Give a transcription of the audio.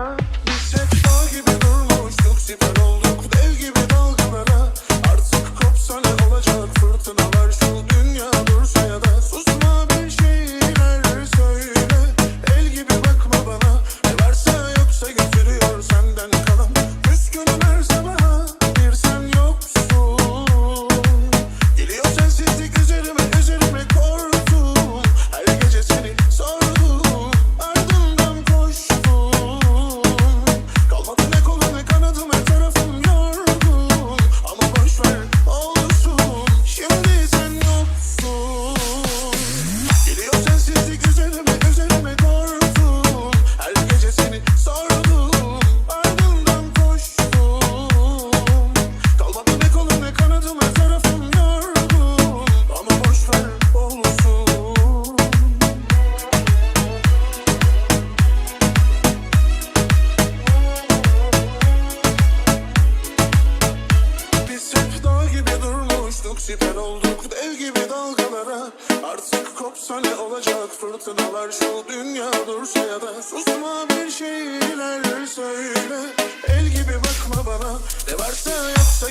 love Siper olduk dev gibi dalgalara. Artık kopsa ne olacak? Fırtınalar Şu dünya dursa ya da Susma bir şeyler söyle. El gibi bakma bana. Ne varsa yoksa